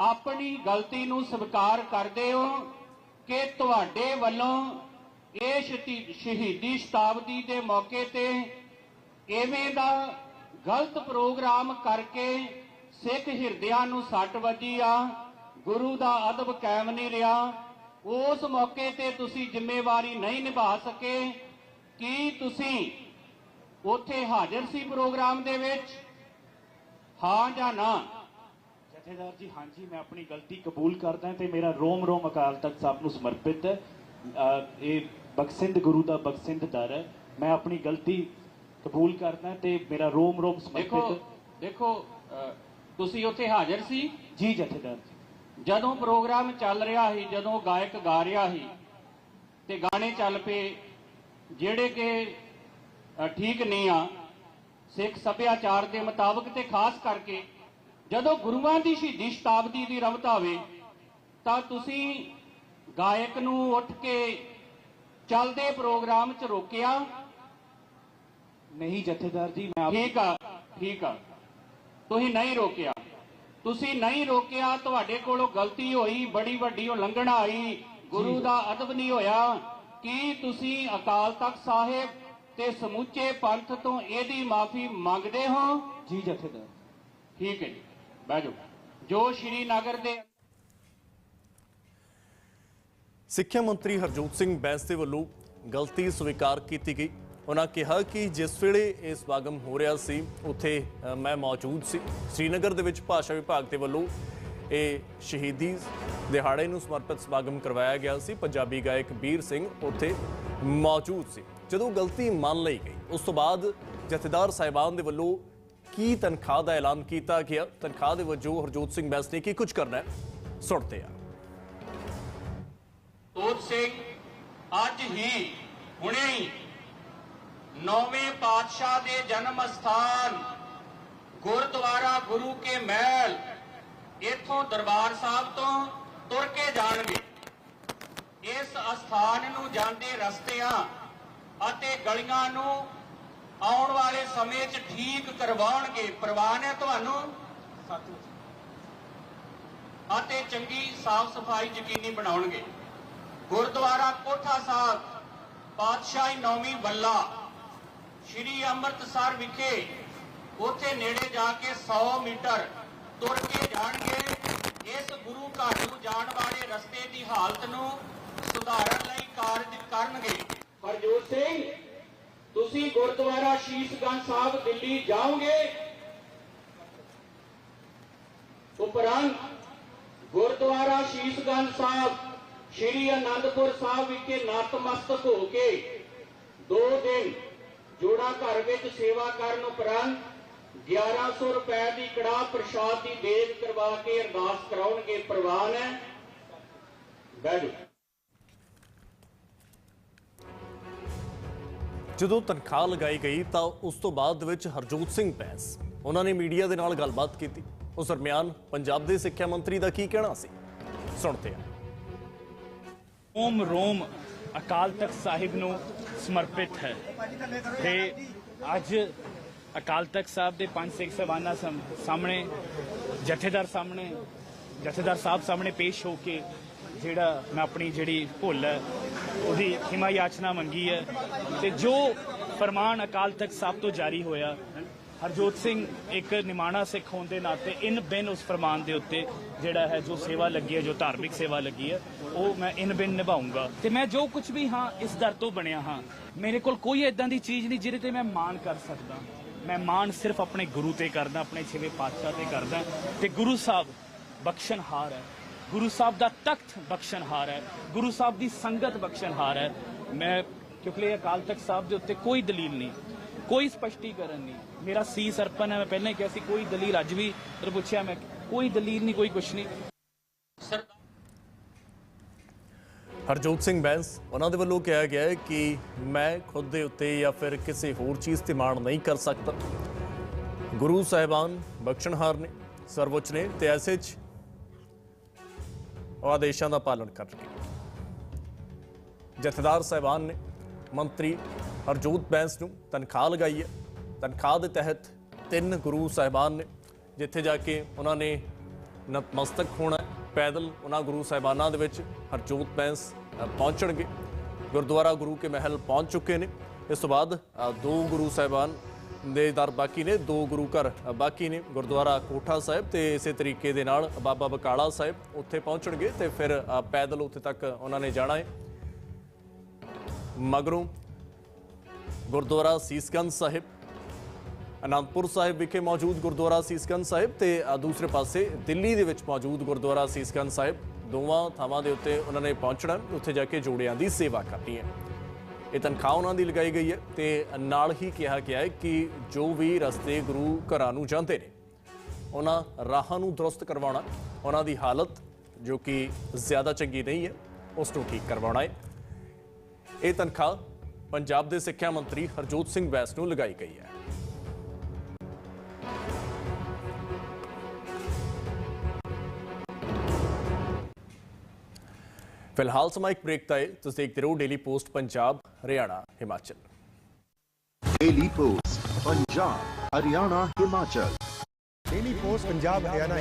[SPEAKER 3] ਆਪਣੀ ਗਲਤੀ ਨੂੰ ਸਵੀਕਾਰ ਕਰਦੇ ਹੋ ਕਿ ਤੁਹਾਡੇ ਵੱਲੋਂ ਇਹ ਸ਼ਤੀ- ਸ਼ਹੀਦੀ ਸ਼ਤਾਬਦੀ ਦੇ ਮੌਕੇ ਤੇ ਐਵੇਂ ਦਾ ਗਲਤ ਪ੍ਰੋਗਰਾਮ ਕਰਕੇ ਸਿੱਖ ਹਿਰਦਿਆਂ ਨੂੰ ਸੱਟ ਵੱਜੀ ਆ। ਗੁਰੂ ਦਾ ਅਦਬ ਕਾਇਮ ਨਹੀਂ ਰਿਹਾ ਉਸ ਮੌਕੇ ਤੇ ਤੁਸੀਂ ਜ਼ਿੰਮੇਵਾਰੀ ਨਹੀਂ ਨਿਭਾ ਸਕੇ। ਕੀ ਤੁਸੀਂ ਉੱਥੇ ਹਾਜ਼ਰ ਸੀ ਪ੍ਰੋਗਰਾਮ ਦੇ ਵਿੱਚ? ਹਾਂ ਜਾਂ ਨਾ?
[SPEAKER 4] ਜਥੇਦਾਰ ਜੀ ਹਾਂਜੀ ਮੈਂ ਆਪਣੀ ਗਲਤੀ ਕਬੂਲ ਕਰਦਾ ਤੇ ਮੇਰਾ ਰੋਮ ਰੋਮ ਅਕਾਲ ਤਖਤ ਸਾਹਿਬ ਨੂੰ ਸਮਰਪਿਤ ਇਹ ਬਖਸ਼ਿੰਦ ਗੁਰੂ ਦਾ ਬਖਸ਼ਿੰਦ ਦਰ ਹੈ। ਮੈਂ ਆਪਣੀ ਗਲਤੀ ਕਬੂਲ ਕਰਦਾ ਤੇ ਮੇਰਾ ਰੋਮ ਰੋਮ
[SPEAKER 3] ਦੇਖੋ
[SPEAKER 4] ਸਮਰਪਿਤ।
[SPEAKER 3] ਦੇਖੋ ਅਹ, ਤੁਸੀਂ ਉੱਥੇ ਹਾਜ਼ਰ ਸੀ?
[SPEAKER 4] ਜੀ ਜਥੇਦਾਰ ਜੀ।
[SPEAKER 3] ਜਦੋਂ ਪ੍ਰੋਗਰਾਮ ਚੱਲ ਰਿਹਾ ਸੀ ਜਦੋਂ ਗਾਇਕ ਗਾ ਰਿਹਾ ਸੀ ਤੇ ਗਾਣੇ ਚੱਲ ਪਏ ਜਿਹੜੇ ਕਿ ਠੀਕ ਨਹੀਂ ਆ ਸਿੱਖ ਸੱਭਿਆਚਾਰ ਦੇ ਮੁਤਾਬਕ ਤੇ ਖਾਸ ਕਰਕੇ ਜਦੋਂ ਗੁਰੂਆਂ ਦੀ ਸ਼ਹੀਦੀ ਸ਼ਤਾਬਦੀ ਦੀ ਰਮਤ ਆਵੇ ਤਾਂ ਤੁਸੀਂ ਗਾਇਕ ਨੂੰ ਉੱਠ ਕੇ ਚੱਲਦੇ ਪ੍ਰੋਗਰਾਮ 'ਚ ਰੋਕਿਆ?
[SPEAKER 4] ਨਹੀਂ ਜਥੇਦਾਰ ਜੀ ਮੈਂ
[SPEAKER 3] ਠੀਕ ਆ ਠੀਕ ਆ। ਤੁਸੀਂ ਨਹੀਂ ਰੋਕਿਆ। ਤੁਸੀਂ ਨਹੀਂ ਰੋਕਿਆ ਤੁਹਾਡੇ ਕੋਲੋਂ ਗਲਤੀ ਹੋਈ ਬੜੀ ਵੱਡੀ ਉਲੰਘਣਾ ਆਈ ਗੁਰੂ ਦਾ ਅਦਬ ਨਹੀਂ ਹੋਇਆ। ਕੀ ਤੁਸੀਂ ਅਕਾਲ ਤਖਤ ਸਾਹਿਬ ਤੇ ਸਮੁੱਚੇ ਪੰਥ ਤੋਂ ਇਹਦੀ ਮਾਫੀ ਮੰਗਦੇ ਹੋ?
[SPEAKER 4] ਜੀ ਜਥੇਦਾਰ
[SPEAKER 3] ਠੀਕ ਹੈ ਜੀ। ਬਹਿ ਜਾਓ। ਜੋ ਸ਼੍ਰੀਨਗਰ ਦੇ
[SPEAKER 1] ਸਿੱਖਿਆ ਮੰਤਰੀ ਹਰਜੋਤ ਸਿੰਘ ਬੈਂਸ ਦੇ ਵੱਲੋਂ ਗਲਤੀ ਸਵੀਕਾਰ ਕੀਤੀ ਗਈ। ਉਹਨਾਂ ਕਿਹਾ ਕਿ ਜਿਸ ਵੇਲੇ ਇਹ ਸਮਾਗਮ ਹੋ ਰਿਹਾ ਸੀ, ਉੱਥੇ ਮੈਂ ਮੌਜੂਦ ਸੀ। ਸ੍ਰੀਨਗਰ ਦੇ ਵਿੱਚ ਭਾਸ਼ਾ ਵਿਭਾਗ ਦੇ ਵੱਲੋਂ ਇਹ ਸ਼ਹੀਦੀ ਦਿਹਾੜੇ ਨੂੰ ਸਮਰਪਿਤ ਸਮਾਗਮ ਕਰਵਾਇਆ ਗਿਆ ਸੀ। ਪੰਜਾਬੀ ਗਾਇਕ ਵੀਰ ਸਿੰਘ ਉੱਥੇ ਮੌਜੂਦ ਸੀ। ਜਦੋਂ ਗਲਤੀ ਮੰਨ ਲਈ ਗਈ, ਉਸ ਤੋਂ ਬਾਅਦ ਜਥੇਦਾਰ ਸਾਹਿਬਾਨ ਦੇ ਵੱਲੋਂ ਕੀ ਤਨਖਾਹ ਦਾ ਐਲਾਨ ਕੀਤਾ ਗਿਆ? ਤਨਖਾਹ ਦੇ ਵਜੋਂ ਹਰਜੋਤ ਸਿੰਘ ਬੈਂਸ ਨੇ ਕੀ ਕੁਝ ਕਰਨਾ ਹੈ? ਸੁਣਦੇ ਆ
[SPEAKER 3] ਤੋਤ ਸਿੰਘ, ਅੱਜ ਹੀ ਹੁਣੇ ਹੀ ਨੌਵੇਂ ਪਾਤਸ਼ਾਹ ਦੇ ਜਨਮ ਸਥਾਨ ਗੁਰਦੁਆਰਾ ਗੁਰੂ ਕੇ ਮਹਿਲ, ਇਥੋਂ ਦਰਬਾਰ ਸਾਹਿਬ ਤੋਂ ਤੁਰ ਕੇ ਜਾਣਗੇ। ਇਸ ਅਸਥਾਨ ਨੂੰ ਜਾਂਦੇ ਰਸਤਿਆਂ ਅਤੇ ਗਲੀਆਂ ਨੂੰ ਆਉਣ ਵਾਲੇ ਸਮੇਂ 'ਚ ਠੀਕ ਕਰਵਾਉਣਗੇ। ਪ੍ਰਵਾਨ ਹੈ ਤੁਹਾਨੂੰ। ਅਤੇ ਚੰਗੀ ਸਾਫ਼ ਸਫ਼ਾਈ ਯਕੀਨੀ ਬਣਾਉਣਗੇ। ਗੁਰਦੁਆਰਾ ਕੋਠਾ ਸਾਹਿਬ, ਪਾਤਸ਼ਾਹੀ ਨੌਵੀਂ ਬੱਲਾ ਸ਼੍ਰੀ ਅੰਮ੍ਰਿਤਸਰ ਵਿਖੇ ਉੱਥੇ ਨੇੜੇ ਜਾ ਕੇ 100 ਮੀਟਰ ਤੁਰ ਕੇ ਜਾਣਗੇ। ਇਸ ਗੁਰੂ ਘਰ ਨੂੰ ਜਾਣ ਵਾਲੇ ਰਸਤੇ ਦੀ ਹਾਲਤ ਨੂੰ ਸੁਧਾਰਨ ਲਈ ਕਾਰਜ ਕਰਨਗੇ। ਹਰਜੋਤ ਸਿੰਘ, ਤੁਸੀਂ ਗੁਰਦੁਆਰਾ ਸ਼ੀਸ਼ਗੰਜ ਸਾਹਿਬ ਦਿੱਲੀ ਜਾਓਗੇ? ਉਪਰੰਤ ਗੁਰਦੁਆਰਾ ਸ਼ੀਸ਼ਗੰਜ ਸਾਹਿਬ, ਸ਼੍ਰੀ ਅਨੰਦਪੁਰ ਸਾਹਿਬ ਵਿਖੇ ਨਤਮਸਤਕ ਹੋ ਕੇ ਦੋ ਦਿਨ ਜੋੜਾ ਘਰ ਵਿੱਚ ਸੇਵਾ ਕਰਨ ਉਪਰੰਤ 1100 ਰੁਪਏ ਦੀ ਕੜਾਹ ਪ੍ਰਸ਼ਾਦ ਦੀ ਦੇਗ ਕਰਵਾ ਕੇ ਅਰਦਾਸ ਕਰਾਉਣਗੇ ਪ੍ਰਵਾਨ ਹੈ ਬੈਠੋ
[SPEAKER 1] ਜਦੋਂ ਤਨਖਾਹ ਲਗਾਈ ਗਈ ਤਾਂ ਉਸ ਤੋਂ ਬਾਅਦ ਵਿੱਚ ਹਰਜੋਤ ਸਿੰਘ ਬੈਂਸ ਉਹਨਾਂ ਨੇ ਮੀਡੀਆ ਦੇ ਨਾਲ ਗੱਲਬਾਤ ਕੀਤੀ। ਉਸ ਦਰਮਿਆਨ ਪੰਜਾਬ ਦੇ ਸਿੱਖਿਆ ਮੰਤਰੀ ਦਾ ਕੀ ਕਹਿਣਾ ਸੀ? ਸੁਣਦੇ ਹਾਂ।
[SPEAKER 4] ਓਮ ਰੋਮ। ਅਕਾਲ ਤਖਤ ਸਾਹਿਬ ਨੂੰ ਸਮਰਪਿਤ ਹੈ। ਤੇ ਅੱਜ ਅਕਾਲ ਤਖਤ ਸਾਹਿਬ ਦੇ ਪੰਜ ਸਿੱਖ ਸਭਾਨਾ ਸਾਹਮਣੇ, ਜਥੇਦਾਰ ਸਾਹਮਣੇ, ਜਥੇਦਾਰ ਸਾਹਿਬ ਸਾਹਮਣੇ ਪੇਸ਼ ਹੋ ਕੇ ਜਿਹੜਾ ਮੈਂ ਆਪਣੀ ਜਿਹੜੀ ਭੁੱਲ ਹੈ, ਉਹਦੀ ਹਿਮਾ ਯਾਚਨਾ ਮੰਗੀ ਹੈ। ਤੇ ਜੋ ਫਰਮਾਨ ਅਕਾਲ ਤਖਤ ਸਾਹਿਬ ਤੋਂ ਜਾਰੀ ਹੋਇਆ ਹਰਜੋਤ ਸਿੰਘ ਇੱਕ ਨਿਮਾਣਾ ਸਿੱਖ ਹੋਣ ਦੇ ਨਾਤੇ ਇਨ ਬਿਨ ਉਸ ਫਰਮਾਨ ਦੇ ਉੱਤੇ ਜਿਹੜਾ ਹੈ ਜੋ ਸੇਵਾ ਲੱਗੀ ਹੈ, ਜੋ ਧਾਰਮਿਕ ਸੇਵਾ ਲੱਗੀ ਹੈ, ਉਹ ਮੈਂ ਇਨ ਬਿਨ ਨਿਭਾਉਂਗਾ ਤੇ ਮੈਂ ਜੋ ਕੁਝ ਵੀ ਹਾਂ, ਇਸ ਦਰ ਤੋਂ ਬਣਿਆ ਹਾਂ। ਮੇਰੇ ਕੋਲ ਕੋਈ ਇਦਾਂ ਦੀ ਚੀਜ਼ ਨਹੀਂ ਜਿਹਦੇ ਤੇ ਮੈਂ ਮਾਣ ਕਰ ਸਕਦਾ। ਮੈਂ ਮਾਣ ਸਿਰਫ ਆਪਣੇ ਗੁਰੂ ਤੇ ਕਰਦਾ, ਆਪਣੇ ਛੇਵੇਂ ਪਾਤਸ਼ਾਹ ਤੇ ਕਰਦਾ। ਤੇ ਗੁਰੂ ਸਾਹਿਬ ਬਖਸ਼ਣਹਾਰ ਹੈ। ਗੁਰੂ ਸਾਹਿਬ ਦਾ ਤਖਤ ਬਖਸ਼ਣਹਾਰ ਹੈ। ਗੁਰੂ ਸਾਹਿਬ ਦੀ ਸੰਗਤ ਬਖਸ਼ਣਹਾਰ ਹੈ। ਮੈਂ ਕਿਉਂਕਿ ਅਕਾਲ ਤਖਤ ਸਾਹਿਬ ਦੇ ਉੱਤੇ ਕੋਈ ਦਲੀਲ ਨਹੀਂ। ਕੋਈ ਸਪਸ਼ਟੀਕਰਨ ਨਹੀਂ। ਮੇਰਾ ਸੀ ਸਰਪਨ ਹੈ ਮੈਂ ਪਹਿਲਾਂ ਹੀ ਕਿਹਾ ਸੀ ਕੋਈ ਦਲੀਲ ਅੱਜ ਵੀ ਤੇ ਪੁੱਛਿਆ ਮੈਂ ਕੋਈ ਦਲੀਲ ਨਹੀਂ ਕੋਈ ਕੁਛ ਨਹੀਂ।
[SPEAKER 1] ਹਰਜੋਤ ਸਿੰਘ ਬੈਂਸ ਉਹਨਾਂ ਦੇ ਵੱਲੋਂ ਕਿਹਾ ਗਿਆ ਹੈ ਕਿ ਮੈਂ ਖੁਦ ਦੇ ਉੱਤੇ ਜਾਂ ਫਿਰ ਕਿਸੇ ਹੋਰ ਚੀਜ਼ ਤੇ ਮਾਣ ਨਹੀਂ ਕਰ ਸਕਦਾ। ਗੁਰੂ ਸਾਹਿਬਾਨ ਬਖਸ਼ਣਹਾਰ ਨੇ ਸਰਵਉੱਚ ਨੇ ਤੇ ਐਸੇ 'ਚ ਆਦੇਸ਼ਾਂ ਦਾ ਪਾਲਣ ਕਰਨਗੇ ਜਥੇਦਾਰ ਸਾਹਿਬਾਨ ਨੇ ਮੰਤਰੀ ਹਰਜੋਤ ਬੈਂਸ ਨੂੰ ਤਨਖਾਹ ਲਗਾਈ ਹੈ। ਤਨਖਾਹ ਦੇ ਤਹਿਤ ਤਿੰਨ ਗੁਰੂ ਸਾਹਿਬਾਨ ਨੇ, ਜਿੱਥੇ ਜਾ ਕੇ ਉਹਨਾਂ ਨੇ ਨਤਮਸਤਕ ਹੋਣਾ ਪੈਦਲ ਉਹਨਾਂ ਗੁਰੂ ਸਾਹਿਬਾਨਾਂ ਦੇ ਵਿੱਚ ਹਰਜੋਤ ਬੈਂਸ ਪਹੁੰਚਣਗੇ। ਗੁਰਦੁਆਰਾ ਗੁਰੂ ਕੇ ਮਹਿਲ ਪਹੁੰਚ ਚੁੱਕੇ ਨੇ। ਇਸ ਤੋਂ ਬਾਅਦ ਦੋ ਗੁਰੂ ਸਾਹਿਬਾਨ ਦੇ ਦਰ ਬਾਕੀ ਨੇ, ਦੋ ਗੁਰੂ ਘਰ ਬਾਕੀ ਨੇ। ਗੁਰਦੁਆਰਾ ਕੋਠਾ ਸਾਹਿਬ ਤੇ ਇਸੇ ਤਰੀਕੇ ਦੇ ਨਾਲ ਬਾਬਾ ਬਕਾਲਾ ਸਾਹਿਬ ਉੱਥੇ ਪਹੁੰਚਣਗੇ ਤੇ ਫਿਰ ਪੈਦਲ ਉੱਥੇ ਤੱਕ ਉਹਨਾਂ ਨੇ ਜਾਣਾ ਹੈ। ਮਗਰੋਂ ਗੁਰਦੁਆਰਾ ਸੀਸਗੰਜ ਸਾਹਿਬ, ਅਨੰਦਪੁਰ ਸਾਹਿਬ ਵਿਖੇ ਮੌਜੂਦ ਗੁਰਦੁਆਰਾ ਸੀਸਗੰਜ ਸਾਹਿਬ ਤੇ ਦੂਸਰੇ ਪਾਸੇ ਦਿੱਲੀ ਦੇ ਵਿੱਚ ਮੌਜੂਦ ਗੁਰਦੁਆਰਾ ਸੀਸਗੰਜ ਸਾਹਿਬ। ਦੋਵਾਂ ਥਾਵਾਂ ਦੇ ਉੱਤੇ ਉਹਨਾਂ ਨੇ ਪਹੁੰਚਣਾ, ਉੱਥੇ ਜਾ ਕੇ ਜੋੜਿਆਂ ਦੀ ਸੇਵਾ ਕਰਨੀ ਹੈ। ਇਹ ਤਨਖਾਹ ਉਹਨਾਂ ਦੀ ਲਗਾਈ ਗਈ ਹੈ ਤੇ ਨਾਲ ਹੀ ਕਿਹਾ ਗਿਆ ਹੈ ਕਿ ਜੋ ਵੀ ਰਸਤੇ ਗੁਰੂ ਘਰਾਂ ਨੂੰ ਜਾਂਦੇ ਨੇ, ਉਹਨਾਂ ਰਾਹਾਂ ਨੂੰ ਦਰੁਸਤ ਕਰਵਾਉਣਾ, ਉਹਨਾਂ ਦੀ ਹਾਲਤ ਜੋ ਕਿ ਜ਼ਿਆਦਾ ਚੰਗੀ ਨਹੀਂ ਹੈ, ਉਸ ਨੂੰ ਠੀਕ ਕਰਵਾਉਣਾ ਹੈ। ਇਹ ਤਨਖਾਹ ਪੰਜਾਬ ਦੇ ਸਿੱਖਿਆ ਮੰਤਰੀ ਹਰਜੋਤ ਸਿੰਘ ਵੈਸ ਨੂੰ ਲਗਾਈ ਗਈ ਹੈ। ਫਿਲਹਾਲ ਸਮਾਂ ਇੱਕ ਬ੍ਰੇਕ ਤਾਂ ਤਾਏ ਤੁਸੀਂ ਦੇਖਦੇ ਰਹੋ daily post Punjab, Haryana, Himachal.
[SPEAKER 5] Daily post Punjab, Haryana, Himachal.
[SPEAKER 6] Daily post Punjab, Haryana